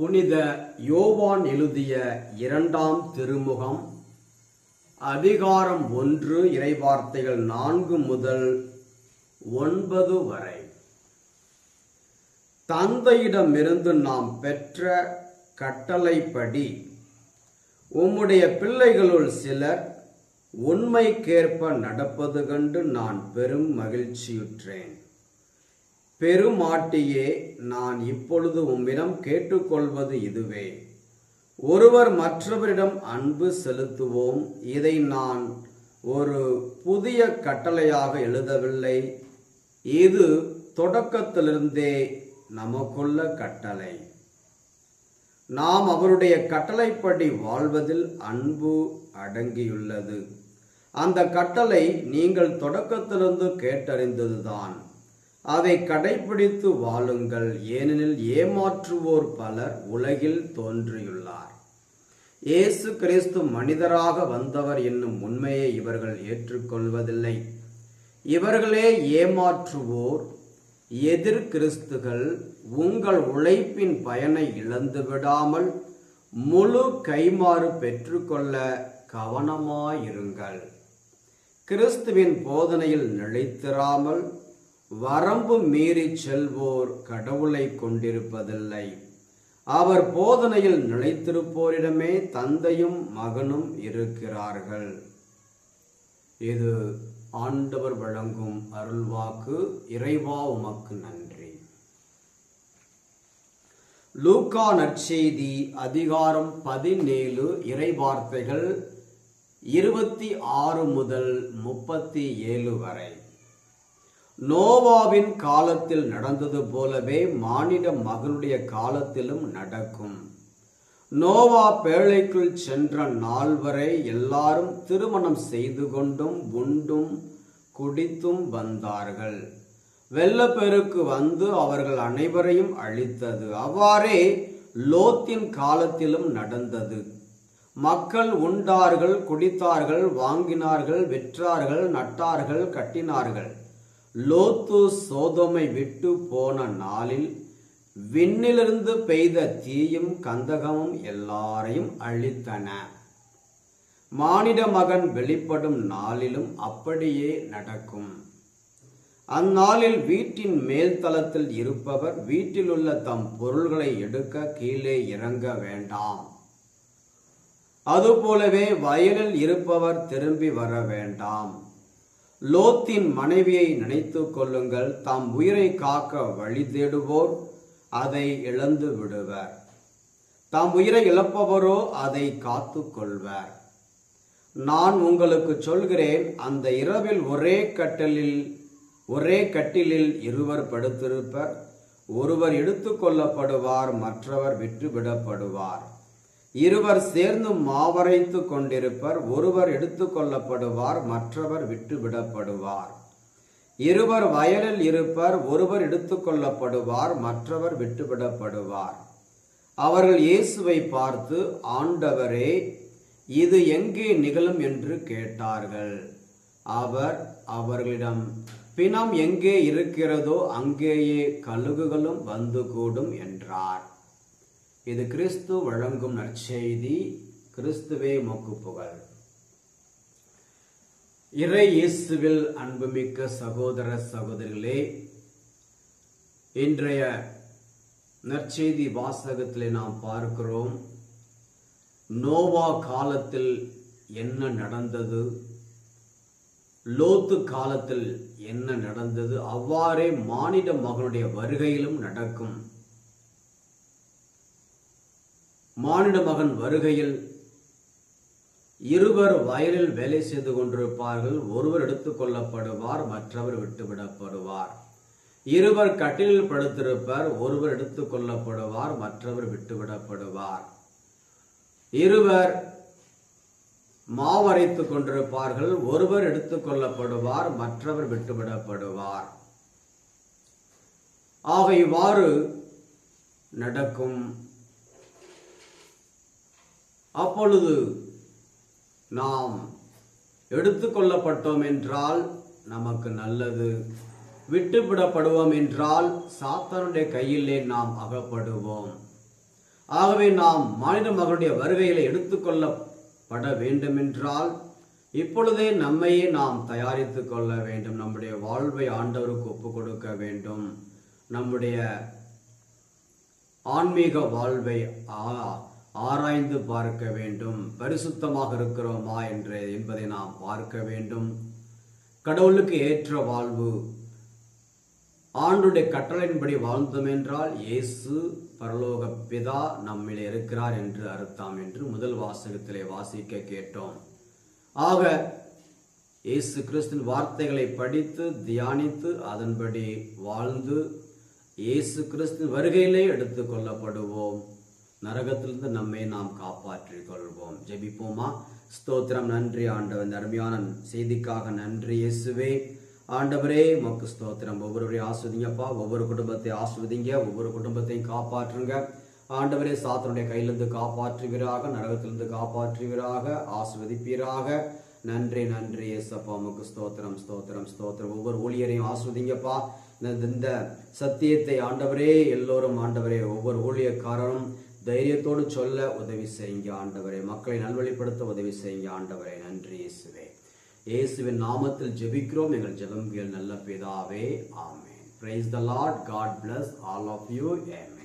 புனித யோவான் எழுதிய இரண்டாம் திருமுகம் அதிகாரம் ஒன்று இறைவார்த்தைகள் நான்கு முதல் ஒன்பது வரை. தந்தையிடமிருந்து நாம் பெற்ற கட்டளைப்படி உம்முடைய பிள்ளைகளுள் சிலர் உண்மைக்கேற்ப நடப்பது கண்டு நான் பெரும் மகிழ்ச்சியுற்றேன். பெருமாட்டியே நான் இப்பொழுது உம்மிடம் கேட்டுக்கொள்வது இதுவே. ஒருவர் மற்றவரிடம் அன்பு செலுத்துவோம். இதை நான் ஒரு புதிய கட்டளையாக எழுதவில்லை. இது தொடக்கத்திலிருந்தே நமக்குள்ள கட்டளை. நாம் அவருடைய கட்டளைப்படி வாழ்வதில் அன்பு அடங்கியுள்ளது. அந்த கட்டளை நீங்கள் தொடக்கத்திலிருந்து கேட்டறிந்ததுதான். அதை கடைபிடித்து வாழுங்கள். ஏனெனில் ஏமாற்றுவோர் பலர் உலகில் தோன்றியுள்ளார். இயேசு கிறிஸ்து மனிதராக வந்தவர் என்னும் உண்மையை இவர்கள் ஏற்றுக்கொள்வதில்லை. இவர்களே ஏமாற்றுவோர் எதிர் கிறிஸ்துகள் உங்கள் உழைப்பின் பயனை இழந்து விடாமல் முழு கைமாறு பெற்றுக்கொள்ள கவனமாயிருங்கள். கிறிஸ்துவின் போதனையில் நிலைத்திராமல் வரம்பு மீறி செல்வோர் கடவுளை கொண்டிருப்பதில்லை. அவர் போதனையில் நிலைத்திருப்போரிடமே தந்தையும் மகனும் இருக்கிறார்கள். இது ஆண்டவர் வழங்கும் அருள்வாக்கு. இறைவா உமக்கு நன்றி. லூக்கா நற்செய்தி அதிகாரம் பதினேழு இறைவார்த்தைகள் இருபத்தி ஆறு முதல் முப்பத்தி ஏழு வரை. நோவாவின் காலத்தில் நடந்தது போலவே மானிட மகனுடைய காலத்திலும் நடக்கும். நோவா பேழைக்குள் சென்ற நாள் வரை எல்லாரும் திருமணம் செய்து கொண்டும் உண்டும் குடித்தும் வந்தார்கள். வெள்ளப்பெருக்கு வந்து அவர்கள் அனைவரையும் அழித்தது. அவ்வாறே லோத்தின் காலத்திலும் நடந்தது. மக்கள் உண்டார்கள் குடித்தார்கள் வாங்கினார்கள் விற்றார்கள் நட்டார்கள் கட்டினார்கள். லோத்து சோதோமை விட்டு போன நாளில் விண்ணிலிருந்து பெய்த தீயும் கந்தகமும் எல்லாரையும் அழித்தன. மானிட மகன் வெளிப்படும் நாளிலும் அப்படியே நடக்கும். அந்நாளில் வீட்டின் மேல் தளத்தில் இருப்பவர் வீட்டில் உள்ள தம் பொருள்களை எடுக்க கீழே இறங்க வேண்டாம். அதுபோலவே வயலில் இருப்பவர் திரும்பி வர வேண்டாம். லோத்தின் மனைவியை நினைத்து கொள்ளுங்கள். தாம் உயிரை காக்க வழி தேடுவோர் அதை இழந்து விடுவர். தாம் உயிரை இழப்பவரோ அதை காத்து கொள்வர். நான் உங்களுக்கு சொல்கிறேன் அந்த இரவில் ஒரே கட்டலில் ஒரே கட்டிலில் இருவர் படுத்திருப்பர். ஒருவர் எடுத்துக்கொள்ளப்படுவார் மற்றவர் விட்டுவிடப்படுவார் இருவர் சேர்ந்து மாவரைத்து கொண்டிருப்பர் ஒருவர் எடுத்துக்கொள்ளப்படுவார் மற்றவர் விட்டுவிடப்படுவார். இருவர் வயலில் இருப்பர் ஒருவர் எடுத்துக்கொள்ளப்படுவார் மற்றவர் விட்டுவிடப்படுவார். அவர்கள் இயேசுவை பார்த்து ஆண்டவரே இது எங்கே நிகழும் என்று கேட்டார்கள். அவர் அவர்களிடம் பிணம் எங்கே இருக்கிறதோ அங்கேயே கழுகுகளும் வந்து கூடும் என்றார். இது கிறிஸ்து வழங்கும் நற்செய்தி கிறிஸ்துவே மொக்கு புகழ். இறை இயேசுவில் அன்புமிக்க சகோதர சகோதரிகளே இன்றைய நற்செய்தி வாசகத்திலே நாம் பார்க்கிறோம் நோவா காலத்தில் என்ன நடந்தது லோத்து காலத்தில் என்ன நடந்தது அவ்வாறே மானிட மகனுடைய வருகையிலும் நடக்கும். மானிட மகன் வருகையில் இருவர் வயலில் வேலை செய்து கொண்டிருப்பார்கள். ஒருவர் எடுத்துக் கொள்ளப்படுவார் மற்றவர் விட்டுவிடப்படுவார். இருவர் கட்டிலில் படுத்திருப்பார் ஒருவர் எடுத்துக் கொள்ளப்படுவார் மற்றவர் விட்டுவிடப்படுவார். இருவர் மாவரைத்துக் கொண்டிருப்பார்கள் ஒருவர் எடுத்துக் கொள்ளப்படுவார் மற்றவர் விட்டுவிடப்படுவார். ஆக இவ்வாறு நடக்கும். அப்பொழுது நாம் எடுத்துக்கொள்ளப்பட்டோம் என்றால் நமக்கு நல்லது. விட்டுவிடப்படுவோம் என்றால் சாத்தானுடைய கையிலே நாம் அகப்படுவோம். ஆகவே நாம் மானிட மகளுடைய வருகையில எடுத்துக்கொள்ளப்பட வேண்டுமென்றால் இப்பொழுதே நம்மையே நாம் தயாரித்து கொள்ள வேண்டும். நம்முடைய வாழ்வை ஆண்டவருக்கு ஒப்பு கொடுக்க வேண்டும். நம்முடைய ஆன்மீக வாழ்வை ஆ- ஆராய்ந்து பார்க்க வேண்டும். பரிசுத்தமாக இருக்கிறோமா என்று என்பதை நாம் பார்க்க வேண்டும். கடவுளுக்கு ஏற்ற வாழ்வு. ஆண்டுடைய கட்டளையின்படி வாழ்ந்தோம் என்றால் இயேசு பரலோக பிதா நம்மிலே இருக்கிறார் என்று அர்த்தம் என்று முதல் வாசகத்திலே வாசிக்க கேட்டோம். ஆக இயேசு கிறிஸ்துவின் வார்த்தைகளை படித்து தியானித்து அதன்படி வாழ்ந்து இயேசு கிறிஸ்துவின் வருகையிலே எடுத்துக் கொள்ளப்படுவோம். நரகத்திலிருந்து நம்மை நாம் காப்பாற்றிக் கொள்வோம். ஜெபிப்போமா? ஸ்தோத்திரம். நன்றி ஆண்டவர். இந்த அருமையான செய்திக்காக நன்றி இயேசுவே. ஆண்டவரே மக்கு ஸ்தோத்திரம். ஒவ்வொருவரையும் ஆஸ்வதிங்கப்பா ஒவ்வொரு குடும்பத்தை ஆஸ்வதிங்க. ஒவ்வொரு குடும்பத்தையும் காப்பாற்றுங்க. ஆண்டவரே சாத்தனுடைய கையிலிருந்து காப்பாற்றுவீராக நரகத்திலிருந்து காப்பாற்றுவீராக ஆஸ்வதிப்பீராக. நன்றி நன்றி ஏசப்பா உமக்கு ஸ்தோத்திரம் ஸ்தோத்திரம் ஸ்தோத்திரம். ஒவ்வொரு ஊழியரையும் ஆஸ்வதிங்கப்பா இந்த- இந்த சத்தியத்தை ஆண்டவரே எல்லோரும் ஆண்டவரே ஒவ்வொரு ஊழியக்காரரும் தைரியத்தோடு சொல்ல உதவி செய்யுங்க ஆண்டவரே. மக்களை நல்வழிப்படுத்த உதவி செய்யுங்க ஆண்டவரே. நன்றி இயேசுவே. இயேசுவின் நாமத்தில் ஜெபிக்கிறோம். எங்கள் ஜெபங்கள் நல்ல பிதாவே. ஆமேன். Praise the Lord God bless all of you ஏமே